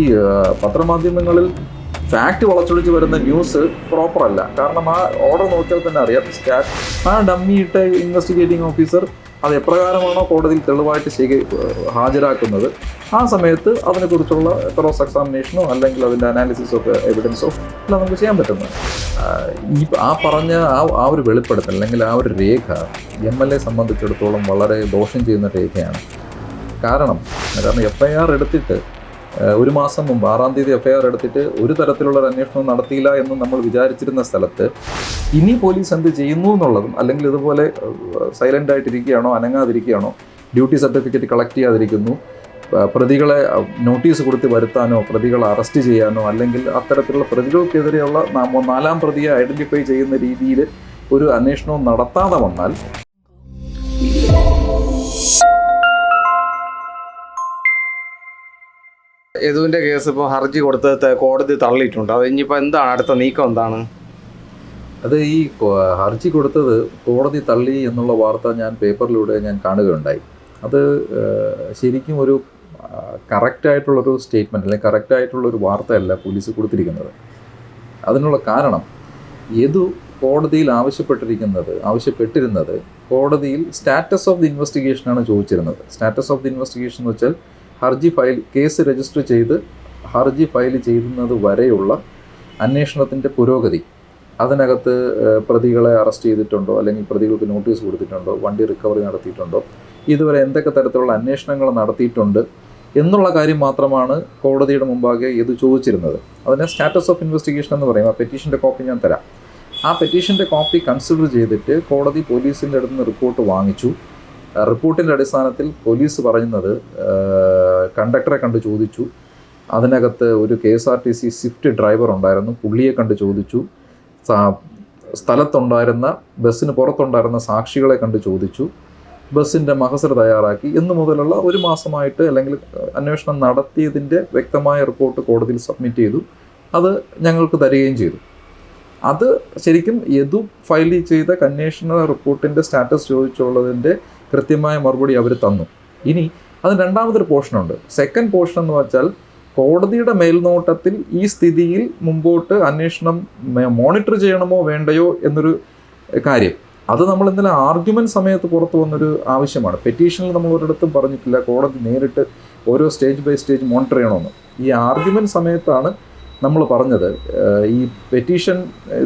ഈ പത്രമാധ്യമങ്ങളിൽ ഫാക്ട് വളച്ചൊടിച്ച് വരുന്ന ന്യൂസ് പ്രോപ്പർ അല്ല. കാരണം ആ ഓർഡർ നോക്കിയാൽ തന്നെ അറിയാം. സ്റ്റാറ്റ് ആ ഡമ്മി ഇട്ട ഇൻവെസ്റ്റിഗേറ്റിംഗ് ഓഫീസർ അത് എപ്രകാരമാണോ കോടതിയിൽ തെളിവായിട്ട് ശേഖ ഹാജരാക്കുന്നത്? ആ സമയത്ത് അതിനെക്കുറിച്ചുള്ള ക്രോസ് എക്സാമിനേഷനോ അല്ലെങ്കിൽ അതിന്റെ അനാലിസിസോ ഒക്കെ എവിഡൻസോ എല്ലാം നമുക്ക് ചെയ്യാൻ പറ്റുന്നത്. ഈ ആ പറഞ്ഞ ആ ആ ഒരു വെളിപ്പെടുത്തൽ അല്ലെങ്കിൽ ആ ഒരു രേഖ എം എൽ എ സംബന്ധിച്ചിടത്തോളം വളരെ ദോഷം ചെയ്യുന്ന രേഖയാണ്. കാരണം കാരണം എഫ് ഐ ആർ എടുത്തിട്ട് ഒരു മാസം മുമ്പ് ആറാം തീയതി എഫ് ഐ ആർ എടുത്തിട്ട് ഒരു തരത്തിലുള്ള ഒരു അന്വേഷണവും നടത്തിയില്ല എന്ന് നമ്മൾ വിചാരിച്ചിരുന്ന സ്ഥലത്ത് ഇനി പോലീസ് എന്ത് ചെയ്യുന്നു എന്നുള്ളതും അല്ലെങ്കിൽ ഇതുപോലെ സൈലന്റ് ആയിട്ടിരിക്കുകയാണോ അനങ്ങാതിരിക്കുകയാണോ ഡ്യൂട്ടി സർട്ടിഫിക്കറ്റ് കളക്ട് ചെയ്യാതിരിക്കുന്നു പ്രതികളെ നോട്ടീസ് കൊടുത്ത് വരുത്താനോ പ്രതികളെ അറസ്റ്റ് ചെയ്യാനോ അല്ലെങ്കിൽ അത്തരത്തിലുള്ള പ്രതികൾക്കെതിരെയുള്ള നാലാം പ്രതിയെ ഐഡന്റിഫൈ ചെയ്യുന്ന രീതിയിൽ ഒരു അന്വേഷണവും നടത്താതെ വന്നാൽ യദുവിന്റെ കേസ് ഇപ്പോൾ ഹർജി കൊടുത്തത് കോടതി തള്ളിയിട്ടുണ്ട്. അത് ഇനിയിപ്പോൾ എന്താണ്? അടുത്ത നീക്കം എന്താണ്? അത് ഈ ഹർജി കൊടുത്തത് കോടതി തള്ളി എന്നുള്ള വാർത്ത ഞാൻ പേപ്പറിലൂടെ ഞാൻ കാണുകയുണ്ടായി. അത് ശരിക്കും ഒരു കറക്റ്റായിട്ടുള്ളൊരു സ്റ്റേറ്റ്മെന്റ് അല്ലെങ്കിൽ കറക്റ്റായിട്ടുള്ളൊരു വാർത്തയല്ല പോലീസ് കൊടുത്തിരിക്കുന്നത്. അതിനുള്ള കാരണം യദു കോടതിയിൽ ആവശ്യപ്പെട്ടിരിക്കുന്നത് ആവശ്യപ്പെട്ടിരുന്നത് കോടതിയിൽ സ്റ്റാറ്റസ് ഓഫ് ദി ഇൻവെസ്റ്റിഗേഷനാണ് ചോദിച്ചിരുന്നത്. സ്റ്റാറ്റസ് ഓഫ് ദി ഇൻവെസ്റ്റിഗേഷൻ എന്ന് വെച്ചാൽ ഹർജി ഫയൽ കേസ് രജിസ്റ്റർ ചെയ്ത് ഹർജി ഫയൽ ചെയ്യുന്നത് വരെയുള്ള അന്വേഷണത്തിന്റെ പുരോഗതി. അതിനകത്ത് പ്രതികളെ അറസ്റ്റ് ചെയ്തിട്ടുണ്ടോ അല്ലെങ്കിൽ പ്രതികൾക്ക് നോട്ടീസ് കൊടുത്തിട്ടുണ്ടോ വണ്ടി റിക്കവറി നടത്തിയിട്ടുണ്ടോ ഇതുവരെ എന്തൊക്കെ തരത്തിലുള്ള അന്വേഷണങ്ങൾ നടത്തിയിട്ടുണ്ട് എന്നുള്ള കാര്യം മാത്രമാണ് കോടതിയുടെ മുമ്പാകെ ഇത് ചോദിച്ചിരുന്നത്. അതിനെ സ്റ്റാറ്റസ് ഓഫ് ഇൻവെസ്റ്റിഗേഷൻ എന്ന് പറയും. ആ പെറ്റീഷന്റെ കോപ്പി ഞാൻ തരാം. ആ പെറ്റീഷന്റെ കോപ്പി കൺസിഡർ ചെയ്തിട്ട് കോടതി പോലീസിന്റെ അടുത്ത് നിന്ന് റിപ്പോർട്ട് വാങ്ങിച്ചു. റിപ്പോർട്ടിന്റെ അടിസ്ഥാനത്തിൽ പോലീസ് പറയുന്നത് കണ്ടക്ടറെ കണ്ട് ചോദിച്ചു. അതിനകത്ത് ഒരു K S R T C Swift driver ഉണ്ടായിരുന്നു പുള്ളിയെ കണ്ട് ചോദിച്ചു. സ്ഥലത്തുണ്ടായിരുന്ന ബസ്സിന് പുറത്തുണ്ടായിരുന്ന സാക്ഷികളെ കണ്ട് ചോദിച്ചു. ബസ്സിന്റെ മഹസർ തയ്യാറാക്കി. എന്നു മുതലുള്ള ഒരു മാസമായിട്ട് അല്ലെങ്കിൽ അന്വേഷണം നടത്തിയതിന്റെ വ്യക്തമായ റിപ്പോർട്ട് കോടതിയിൽ സബ്മിറ്റ് ചെയ്തു. അത് ഞങ്ങൾക്ക് തരികയും ചെയ്തു. അത് ശരിക്കും യദു ഫയൽ ചെയ്ത കന്വേഷണ റിപ്പോർട്ടിന്റെ സ്റ്റാറ്റസ് ചോദിച്ചുള്ളതിന്റെ കൃത്യമായ മറുപടി അവർ തന്നു. ഇനി അതിന് രണ്ടാമതൊരു പോർഷനുണ്ട്. സെക്കൻഡ് പോർഷൻ എന്ന് വെച്ചാൽ കോടതിയുടെ മേൽനോട്ടത്തിൽ ഈ സ്ഥിതിയിൽ മുമ്പോട്ട് അന്വേഷണം മോണിറ്റർ ചെയ്യണമോ വേണ്ടയോ എന്നൊരു കാര്യം. അത് നമ്മൾ ഇന്നലെ ആർഗ്യുമെന്റ് സമയത്ത് പുറത്തു വന്നൊരു ആവശ്യമാണ്. പെറ്റീഷനിൽ നമ്മൾ ഒരിടത്തും പറഞ്ഞിട്ടില്ല. കോടതി നേരിട്ട് ഓരോ സ്റ്റേജ് ബൈ സ്റ്റേജ് മോണിറ്റർ ചെയ്യണമെന്ന് ഈ ആർഗ്യുമെന്റ് സമയത്താണ് നമ്മൾ പറഞ്ഞത് ഈ പെറ്റീഷൻ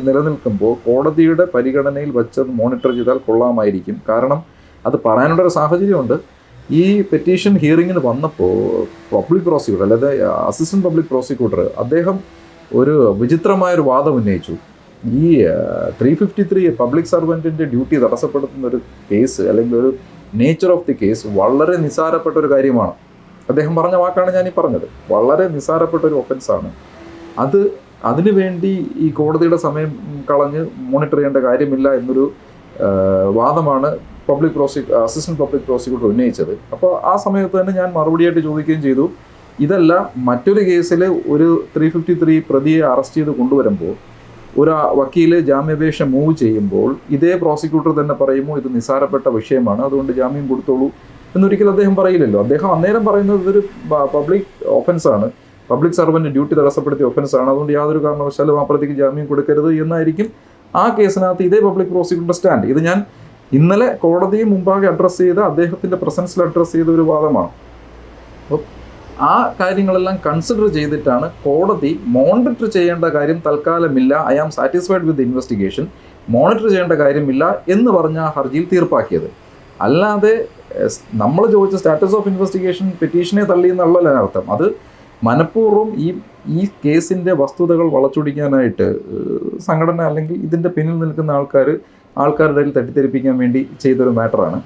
നിലനിൽക്കുമ്പോൾ കോടതിയുടെ പരിഗണനയിൽ വച്ചത് മോണിറ്റർ ചെയ്താൽ കൊള്ളാമായിരിക്കും. കാരണം അത് പറയാനുള്ള പറയാനുള്ളൊരു സാഹചര്യമുണ്ട്. ഈ പെറ്റീഷൻ ഹിയറിങ്ങിന് വന്നപ്പോൾ പബ്ലിക് പ്രോസിക്യൂട്ടർ അല്ലാതെ അസിസ്റ്റന്റ് പബ്ലിക് പ്രോസിക്യൂട്ടർ അദ്ദേഹം ഒരു വിചിത്രമായൊരു വാദം ഉന്നയിച്ചു. ഈ ത്രീ ഫിഫ്റ്റി ത്രീ പബ്ലിക് സർവന്റിന്റെ ഡ്യൂട്ടി തടസ്സപ്പെടുത്തുന്ന ഒരു കേസ് അല്ലെങ്കിൽ ഒരു നേച്ചർ ഓഫ് ദി കേസ് വളരെ നിസാരപ്പെട്ട ഒരു കാര്യമാണ്. അദ്ദേഹം പറഞ്ഞ വാക്കാണ് ഞാൻ ഈ പറഞ്ഞത്. വളരെ നിസാരപ്പെട്ട ഒരു ഒഫൻസാണ്. അത് അതിനു വേണ്ടി ഈ കോടതിയുടെ സമയം കളഞ്ഞ് മോണിറ്റർ ചെയ്യേണ്ട കാര്യമില്ല എന്നൊരു വാദമാണ് പബ്ലിക് പ്രോസി അസിസ്റ്റന്റ് പബ്ലിക് പ്രോസിക്യൂട്ടർ ഉന്നയിച്ചത്. അപ്പോൾ ആ സമയത്ത് തന്നെ ഞാൻ മറുപടിയായിട്ട് ചോദിക്കുകയും ചെയ്തു. ഇതല്ല മറ്റൊരു കേസിൽ ഒരു ത്രീ ഫിഫ്റ്റി ത്രീ പ്രതിയെ അറസ്റ്റ് ചെയ്ത് കൊണ്ടുവരുമ്പോൾ ഒരു വക്കീൽ ജാമ്യാപേക്ഷ മൂവ് ചെയ്യുമ്പോൾ ഇതേ പ്രോസിക്യൂട്ടർ തന്നെ പറയുമോ ഇത് നിസ്സാരപ്പെട്ട വിഷയമാണ് അതുകൊണ്ട് ജാമ്യം കൊടുത്തോളൂ എന്നൊരിക്കലും അദ്ദേഹം പറയില്ലല്ലോ. അദ്ദേഹം അന്നേരം പറയുന്നത് ഇതൊരു പബ്ലിക് ഒഫൻസാണ് പബ്ലിക് സർവന്റ് ഡ്യൂട്ടി തടസ്സപ്പെടുത്തിയ ഒഫൻസാണ് അതുകൊണ്ട് യാതൊരു കാരണവശാലും ആ പ്രതിക്ക് ജാമ്യം കൊടുക്കരുത് എന്നായിരിക്കും ആ കേസിനകത്ത് ഇതേ പബ്ലിക് പ്രോസിക്യൂട്ടർ സ്റ്റാൻഡ് ഇത് ഞാൻ ഇന്നലെ കോടതിയും മുമ്പാകെ അഡ്രസ്സ് ചെയ്ത അദ്ദേഹത്തിന്റെ പ്രസൻസിൽ അഡ്രസ്സ് ചെയ്ത ഒരു വാദമാണ്. അപ്പോൾ ആ കാര്യങ്ങളെല്ലാം കൺസിഡർ ചെയ്തിട്ടാണ് കോടതി മോണിറ്റർ ചെയ്യേണ്ട കാര്യം തൽക്കാലമില്ല. I am satisfied with investigation monitor ചെയ്യേണ്ട കാര്യമില്ല എന്ന് പറഞ്ഞ ആ ഹർജിയിൽ തീർപ്പാക്കിയത്. അല്ലാതെ നമ്മൾ ചോദിച്ച സ്റ്റാറ്റസ് ഓഫ് ഇൻവെസ്റ്റിഗേഷൻ പെറ്റീഷനെ തള്ളി എന്നുള്ളതിനർത്ഥം അർത്ഥം അത് മനഃപൂർവം ഈ ഈ കേസിന്റെ വസ്തുതകൾ വളച്ചൊടിക്കാനായിട്ട് സംഘടന അല്ലെങ്കിൽ ഇതിന്റെ പിന്നിൽ നിൽക്കുന്ന ആൾക്കാർ ആൾക്കാരുടെ ഇടയിൽ തെറ്റിദ്ധരിപ്പിക്കാൻ വേണ്ടി ചെയ്തൊരു മാറ്ററാണ്.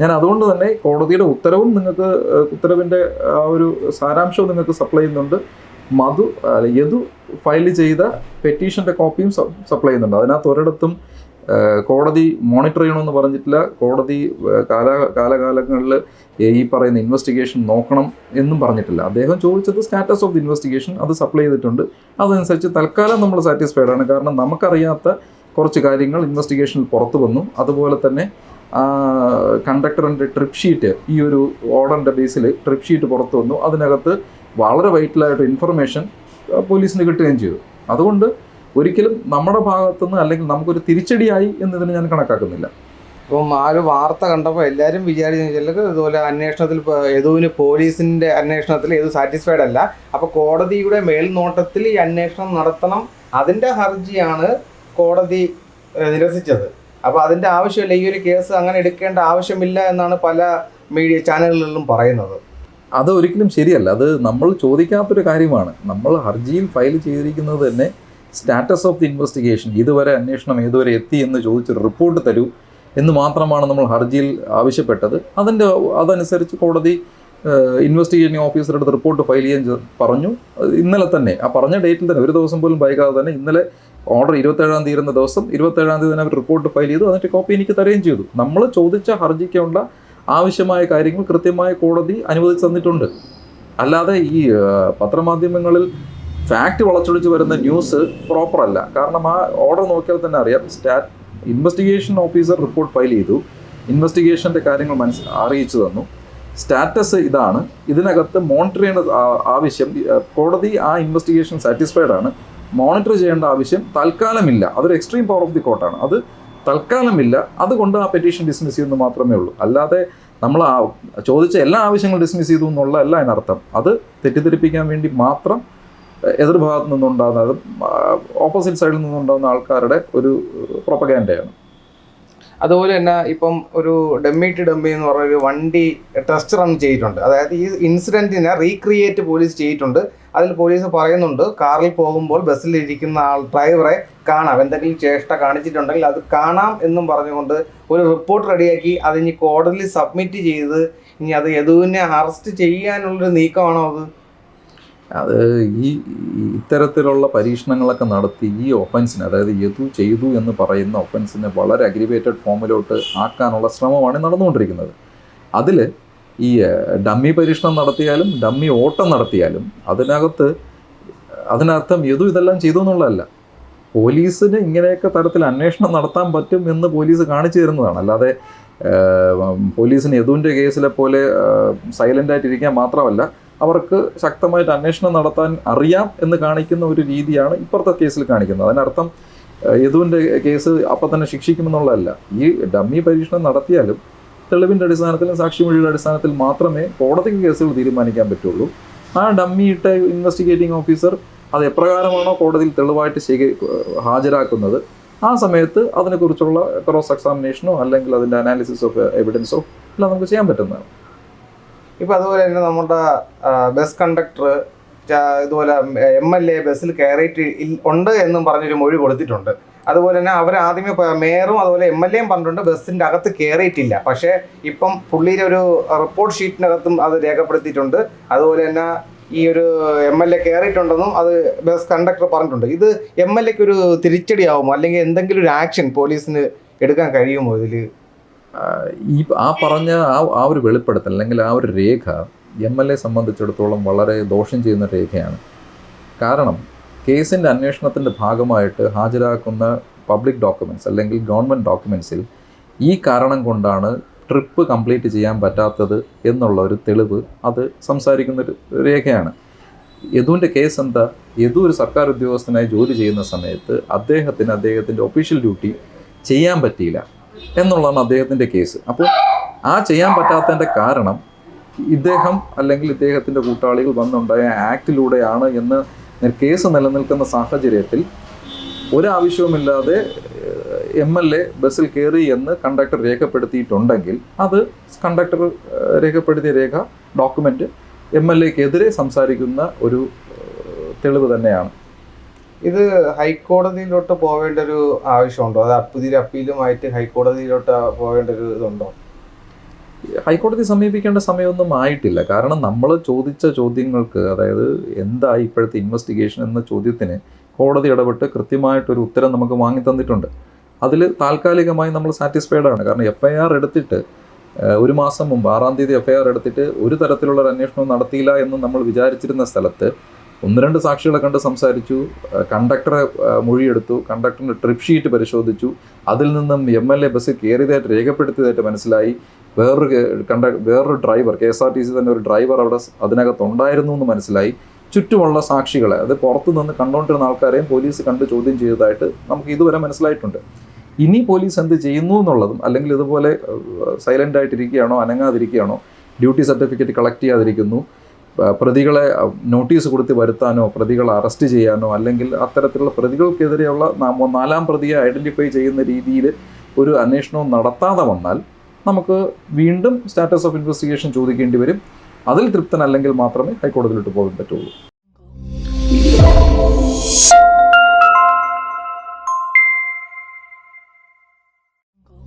ഞാൻ അതുകൊണ്ട് തന്നെ കോടതിയുടെ ഉത്തരവും നിങ്ങൾക്ക് ഉത്തരവിന്റെ ആ ഒരു സാരാംശവും നിങ്ങൾക്ക് സപ്ലൈ ചെയ്യുന്നുണ്ട്. മധു യദു ഫയൽ ചെയ്ത പെറ്റീഷന്റെ കോപ്പിയും സപ്ലൈ ചെയ്യുന്നുണ്ട്. അതിനകത്ത് ഒരിടത്തും കോടതി മോണിറ്റർ ചെയ്യണമെന്ന് പറഞ്ഞിട്ടില്ല. കോടതി കാല കാലകാലങ്ങളിൽ ഈ പറയുന്ന ഇൻവെസ്റ്റിഗേഷൻ നോക്കണം എന്നും പറഞ്ഞിട്ടില്ല. അദ്ദേഹം ചോദിച്ചത് സ്റ്റാറ്റസ് ഓഫ് ദി ഇൻവെസ്റ്റിഗേഷൻ അത് സപ്ലൈ ചെയ്തിട്ടുണ്ട്. അതനുസരിച്ച് തൽക്കാലം നമ്മൾ സാറ്റിസ്ഫൈഡ് ആണ്. കാരണം നമുക്കറിയാത്ത കുറച്ച് കാര്യങ്ങൾ ഇൻവെസ്റ്റിഗേഷനിൽ പുറത്തു വന്നു. അതുപോലെ തന്നെ കണ്ടക്ടറിന്റെ ട്രിപ്പ് ഷീറ്റ് ഈ ഒരു ഓർഡറിന്റെ ബേസിൽ ട്രിപ്പ് ഷീറ്റ് പുറത്തു വന്നു. അതിനകത്ത് വളരെ വൈറ്റലായിട്ട് ഇൻഫർമേഷൻ പോലീസിന് കിട്ടുകയും ചെയ്തു. അതുകൊണ്ട് ഒരിക്കലും നമ്മുടെ ഭാഗത്തുനിന്ന് അല്ലെങ്കിൽ നമുക്കൊരു തിരിച്ചടിയായി എന്നതിന് ഞാൻ കണക്കാക്കുന്നില്ല. ഇപ്പം ആ ഒരു വാർത്ത കണ്ടപ്പോൾ എല്ലാവരും വിചാരിച്ചു ചിലർ ഇതുപോലെ അന്വേഷണത്തിൽ യദുവിന് പോലീസിന്റെ അന്വേഷണത്തിൽ യദു സാറ്റിസ്ഫൈഡ് അല്ല. അപ്പോൾ കോടതിയുടെ മേൽനോട്ടത്തിൽ ഈ അന്വേഷണം നടത്തണം. അതിന്റെ ഹർജിയാണ് കോടതി നിരസിച്ചത്. അപ്പോൾ അതിന്റെ ആവശ്യമില്ല. ഈ ഒരു കേസ് അങ്ങനെ എടുക്കേണ്ട ആവശ്യമില്ല എന്നാണ് പല മീഡിയ ചാനലുകളിലും പറയുന്നത്. അത് ഒരിക്കലും ശരിയല്ല. അത് നമ്മൾ ചോദിക്കാത്തൊരു കാര്യമാണ്. നമ്മൾ ഹർജിയിൽ ഫയൽ ചെയ്തിരിക്കുന്നത് തന്നെ സ്റ്റാറ്റസ് ഓഫ് ദി ഇൻവെസ്റ്റിഗേഷൻ ഇതുവരെ അന്വേഷണം ഏതുവരെ എത്തി എന്ന് ചോദിച്ചൊരു റിപ്പോർട്ട് തരൂ എന്ന് മാത്രമാണ് നമ്മൾ ഹർജിയിൽ ആവശ്യപ്പെട്ടത്. അതിന്റെ അതനുസരിച്ച് കോടതി ഇൻവെസ്റ്റിഗേറ്റിംഗ് ഓഫീസറുടെ അടുത്ത് റിപ്പോർട്ട് ഫയൽ ചെയ്യാൻ പറഞ്ഞു. ഇന്നലെ തന്നെ ആ പറഞ്ഞ ഡേറ്റിൽ തന്നെ ഒരു ദിവസം പോലും വൈകാതെ തന്നെ ഇന്നലെ ഓർഡർ ഇരുപത്തേഴാം തീയതി ഇരുന്ന ദിവസം ഇരുപത്തേഴാം തീയതി തന്നെ അവർ റിപ്പോർട്ട് ഫയൽ ചെയ്തു അതിന്റെ കോപ്പി എനിക്ക് തരുകയും ചെയ്തു. നമ്മൾ ചോദിച്ച ഹർജിക്കുള്ള ആവശ്യമായ കാര്യങ്ങൾ കൃത്യമായ കോടതി അനുവദിച്ച് തന്നിട്ടുണ്ട്. അല്ലാതെ ഈ പത്രമാധ്യമങ്ങളിൽ ഫാക്റ്റ് വളച്ചൊടിച്ച് വരുന്ന ന്യൂസ് പ്രോപ്പർ അല്ല. കാരണം ആ ഓർഡർ നോക്കിയാൽ തന്നെ അറിയാം stat investigation officer report file ചെയ്തു. ഇൻവെസ്റ്റിഗേഷന്റെ കാര്യങ്ങൾ മനസ്സിൽ അറിയിച്ചു തന്നു. സ്റ്റാറ്റസ് ഇതാണ്. ഇതിനകത്ത് മോണിറ്റർ ചെയ്യേണ്ട ആവശ്യം കോടതി ആ ഇൻവെസ്റ്റിഗേഷൻ സാറ്റിസ്ഫൈഡ് ആണ്. മോണിറ്റർ ചെയ്യേണ്ട ആവശ്യം തൽക്കാലമില്ല. അതൊരു എക്സ്ട്രീം പവർ ഓഫ് ദി കോർട്ടാണ് അത് തൽക്കാലമില്ല. അതുകൊണ്ട് ആ പെറ്റീഷൻ ഡിസ്മിസ് ചെയ്യുന്നു മാത്രമേ ഉള്ളൂ. അല്ലാതെ നമ്മൾ ആ ചോദിച്ച എല്ലാ ആവശ്യങ്ങളും ഡിസ്മിസ് ചെയ്തു എന്നുള്ള അല്ല അതിനർത്ഥം. അത് തെറ്റിദ്ധരിപ്പിക്കാൻ വേണ്ടി മാത്രം എതിർഭാഗത്ത് നിന്നുണ്ടാകുന്ന അത് ഓപ്പോസിറ്റ് സൈഡിൽ നിന്നുണ്ടാകുന്ന ആൾക്കാരുടെ ഒരു പ്രൊപ്പഗാൻഡയാണ് അതുപോലെ തന്നെ ഇപ്പം ഒരു ഡമ്മി ടു ഡമ്മി എന്ന് പറഞ്ഞ ഒരു വണ്ടി ടെസ്റ്റ് റൺ ചെയ്തിട്ടുണ്ട്. അതായത് ഈ ഇൻസിഡന്റിനെ റീക്രിയേറ്റ് പോലീസ് ചെയ്തിട്ടുണ്ട്. അതിൽ പോലീസ് പറയുന്നുണ്ട് കാറിൽ പോകുമ്പോൾ ബസ്സിൽ ഇരിക്കുന്ന ആൾ ഡ്രൈവറെ കാണാം. എന്തെങ്കിലും ചേഷ്ട കാണിച്ചിട്ടുണ്ടെങ്കിൽ അത് കാണാം എന്നും പറഞ്ഞുകൊണ്ട് ഒരു റിപ്പോർട്ട് റെഡിയാക്കി. അത് ഇനി കോടതിയിൽ സബ്മിറ്റ് ചെയ്ത് ഇനി അത് യദുവിനെ അറസ്റ്റ് ചെയ്യാനുള്ളൊരു നീക്കമാണോ അത്? അത് ഈ ഇത്തരത്തിലുള്ള പരീക്ഷണങ്ങളൊക്കെ നടത്തി ഈ ഒഫൻസിന് അതായത് യതു ചെയ്തു എന്ന് പറയുന്ന ഒഫൻസിനെ വളരെ അഗ്രിവേറ്റഡ് ഫോമിലോട്ട് ആക്കാനുള്ള ശ്രമമാണ് നടന്നുകൊണ്ടിരിക്കുന്നത്. അതിൽ ഈ ഡമ്മി പരീക്ഷണം നടത്തിയാലും ഡമ്മി ഓട്ടം നടത്തിയാലും അതിനകത്ത് അതിനർത്ഥം യതു ഇതെല്ലാം ചെയ്തു എന്നുള്ളതല്ല. പോലീസിന് ഇങ്ങനെയൊക്കെ തരത്തിൽ അന്വേഷണം നടത്താൻ പറ്റും എന്ന് പോലീസ് കാണിച്ചു തരുന്നതാണ്. അല്ലാതെ പോലീസിന് യദുവിന്റെ കേസിലെ പോലെ സൈലന്റ് ആയിട്ടിരിക്കാൻ മാത്രമല്ല അവർക്ക് ശക്തമായിട്ട് അന്വേഷണം നടത്താൻ അറിയാം എന്ന് കാണിക്കുന്ന ഒരു രീതിയാണ് ഇപ്പുറത്തെ കേസിൽ കാണിക്കുന്നത്. അതിനർത്ഥം യദുവിന്റെ കേസ് അപ്പം തന്നെ ശിക്ഷിക്കുമെന്നുള്ളതല്ല. ഈ ഡമ്മി പരീക്ഷണം നടത്തിയാലും തെളിവിന്റെ അടിസ്ഥാനത്തിലും സാക്ഷിമൊഴിയുടെ അടിസ്ഥാനത്തിൽ മാത്രമേ കോടതിക്ക് കേസുകൾ തീരുമാനിക്കാൻ പറ്റുള്ളൂ. ആ ഡമ്മിയിട്ട ഇൻവെസ്റ്റിഗേറ്റിംഗ് ഓഫീസർ അത് എപ്രകാരമാണോ കോടതിയിൽ തെളിവായിട്ട് ശേഖരി ഹാജരാക്കുന്നത് ആ സമയത്ത് അതിനെക്കുറിച്ചുള്ള ക്രോസ് എക്സാമിനേഷനോ അല്ലെങ്കിൽ അതിന്റെ അനാലിസിസ് ഓഫ് എവിഡൻസോ എല്ലാം നമുക്ക് ചെയ്യാൻ പറ്റുന്നതാണ്. ഇപ്പൊ അതുപോലെ തന്നെ നമ്മുടെ ബസ് കണ്ടക്ടർ ഇതുപോലെ എം എൽ എ ബസ്സിൽ കയറിയിട്ട് ഉണ്ട് എന്നും പറഞ്ഞൊരു മൊഴി കൊടുത്തിട്ടുണ്ട്. അതുപോലെ തന്നെ അവർ ആദ്യമേ മേയറും അതുപോലെ എം എൽ എയും പറഞ്ഞിട്ടുണ്ട് ബസ്സിന്റെ അകത്ത് കയറിയിട്ടില്ല പക്ഷേ ഇപ്പം പുള്ളിയുടെ ഒരു റിപ്പോർട്ട് ഷീറ്റിനകത്തും അത് രേഖപ്പെടുത്തിയിട്ടുണ്ട്. അതുപോലെ തന്നെ ഈ ഒരു എം എൽ എ കയറിയിട്ടുണ്ടെന്നും അത് ബസ് കണ്ടക്ടർ പറഞ്ഞിട്ടുണ്ട്. ഇത് എം എൽ എക്ക് ഒരു തിരിച്ചടിയാവുമോ? അല്ലെങ്കിൽ എന്തെങ്കിലും ഒരു ആക്ഷൻ പോലീസിന് എടുക്കാൻ കഴിയുമോ ഇതിൽ ഈ ആ പറഞ്ഞ ആ ആ ഒരു വെളിപ്പെടുത്തൽ അല്ലെങ്കിൽ ആ ഒരു രേഖ എം എൽ എ സംബന്ധിച്ചിടത്തോളം വളരെ ദോഷം ചെയ്യുന്ന രേഖയാണ്. കാരണം കേസിന്റെ അന്വേഷണത്തിന്റെ ഭാഗമായിട്ട് ഹാജരാക്കുന്ന പബ്ലിക് ഡോക്യുമെന്റ്സ് അല്ലെങ്കിൽ ഗവൺമെന്റ് ഡോക്യുമെന്റ്സിൽ ഈ കാരണം കൊണ്ടാണ് ട്രിപ്പ് കംപ്ലീറ്റ് ചെയ്യാൻ പറ്റാത്തത് എന്നുള്ള ഒരു തെളിവ് അത് സംസാരിക്കുന്ന ഒരു രേഖയാണ്. യദുവിന്റെ കേസ് എന്താ? യദു ഒരു സർക്കാർ ഉദ്യോഗസ്ഥനായി ജോലി ചെയ്യുന്ന സമയത്ത് അദ്ദേഹത്തിന് അദ്ദേഹത്തിന്റെ ഒഫീഷ്യൽ ഡ്യൂട്ടി ചെയ്യാൻ പറ്റിയില്ല. എന്നുള്ളതാണ് അദ്ദേഹത്തിന്റെ കേസ്. അപ്പോൾ ആ ചെയ്യാൻ പറ്റാത്തതിന്റെ കാരണം ഇദ്ദേഹം അല്ലെങ്കിൽ ഇദ്ദേഹത്തിന്റെ കൂട്ടാളികൾ വന്നുണ്ടായ ആക്ടിലൂടെയാണ് എന്ന് കേസ് നിലനിൽക്കുന്ന സാഹചര്യത്തിൽ ഒരാവശ്യവുമില്ലാതെ എം എൽ എ ബസ്സിൽ കയറി എന്ന് കണ്ടക്ടർ രേഖപ്പെടുത്തിയിട്ടുണ്ടെങ്കിൽ അത് കണ്ടക്ടർ രേഖപ്പെടുത്തിയ രേഖ ഡോക്യുമെന്റ് എം എൽ എക്കെതിരെ സംസാരിക്കുന്ന ഒരു തെളിവ് തന്നെയാണ്. ഇത് ഹൈക്കോടതിയിലോട്ട് പോവേണ്ട ഒരു ആവശ്യമുണ്ടോ? അത് പുതിയൊരു അപ്പീലുമായിട്ട് ഹൈക്കോടതിയിലോട്ട് പോവേണ്ട ഒരു ഇതുണ്ടോ? ഹൈക്കോടതി സമീപിക്കേണ്ട സമയമൊന്നും ആയിട്ടില്ല. കാരണം നമ്മൾ ചോദിച്ച ചോദ്യങ്ങൾക്ക് അതായത് എന്താ ഇപ്പോഴത്തെ ഇൻവെസ്റ്റിഗേഷൻ എന്ന ചോദ്യത്തിന് കോടതി ഇടപെട്ട് കൃത്യമായിട്ടൊരു ഉത്തരം നമുക്ക് വാങ്ങി തന്നിട്ടുണ്ട്. അതിൽ താൽക്കാലികമായി നമ്മൾ സാറ്റിസ്ഫൈഡ് ആണ്. കാരണം എഫ് ഐ ആർ എടുത്തിട്ട് ഒരു മാസം മുമ്പ് ആറാം തീയതി എഫ് ഐ ആർ എടുത്തിട്ട് ഒരു തരത്തിലുള്ള ഒരു അന്വേഷണവും നടത്തിയില്ല എന്ന് നമ്മൾ വിചാരിച്ചിരുന്ന സ്ഥലത്ത് ഒന്ന് രണ്ട് സാക്ഷികളെ കണ്ട് സംസാരിച്ചു. കണ്ടക്ടറെ മൊഴിയെടുത്തു. കണ്ടക്ടറിന്റെ ട്രിപ്പ് ഷീറ്റ് പരിശോധിച്ചു. അതിൽ നിന്നും എം എൽ എ ബസ് കയറിയതായിട്ട് രേഖപ്പെടുത്തിയതായിട്ട് മനസ്സിലായി. വേറൊരു കണ്ട വേറൊരു driver K S R T C തന്നെ ഒരു ഡ്രൈവർ അവിടെ അതിനകത്തുണ്ടായിരുന്നു എന്ന് മനസ്സിലായി. ചുറ്റുമുള്ള സാക്ഷികളെ അത് പുറത്തു നിന്ന് കണ്ടുകൊണ്ടിരുന്ന ആൾക്കാരെയും പോലീസ് കണ്ട് ചോദ്യം ചെയ്തതായിട്ട് നമുക്ക് ഇതുവരെ മനസ്സിലായിട്ടുണ്ട്. ഇനി പോലീസ് എന്ത് ചെയ്യുന്നു എന്നുള്ളതും അല്ലെങ്കിൽ ഇതുപോലെ സൈലന്റ് ആയിട്ടിരിക്കുകയാണോ അനങ്ങാതിരിക്കുകയാണോ ഡ്യൂട്ടി സർട്ടിഫിക്കറ്റ് കളക്ട് ചെയ്യാതിരിക്കുന്നു പ്രതികളെ നോട്ടീസ് കൊടുത്ത് വരുത്താനോ പ്രതികളെ അറസ്റ്റ് ചെയ്യാനോ അല്ലെങ്കിൽ അത്തരത്തിലുള്ള പ്രതികൾക്കെതിരെയുള്ള നാലാം പ്രതിയെ ഐഡന്റിഫൈ ചെയ്യുന്ന രീതിയിൽ ഒരു അന്വേഷണവും നടത്താതെ വന്നാൽ നമുക്ക് വീണ്ടും സ്റ്റാറ്റസ് ഓഫ് ഇൻവെസ്റ്റിഗേഷൻ ചോദിക്കേണ്ടി വരും. അതിൽ തൃപ്തനല്ലെങ്കിൽ മാത്രമേ ഹൈക്കോടതിയിലോട്ട് പോകാൻ പറ്റുള്ളൂ.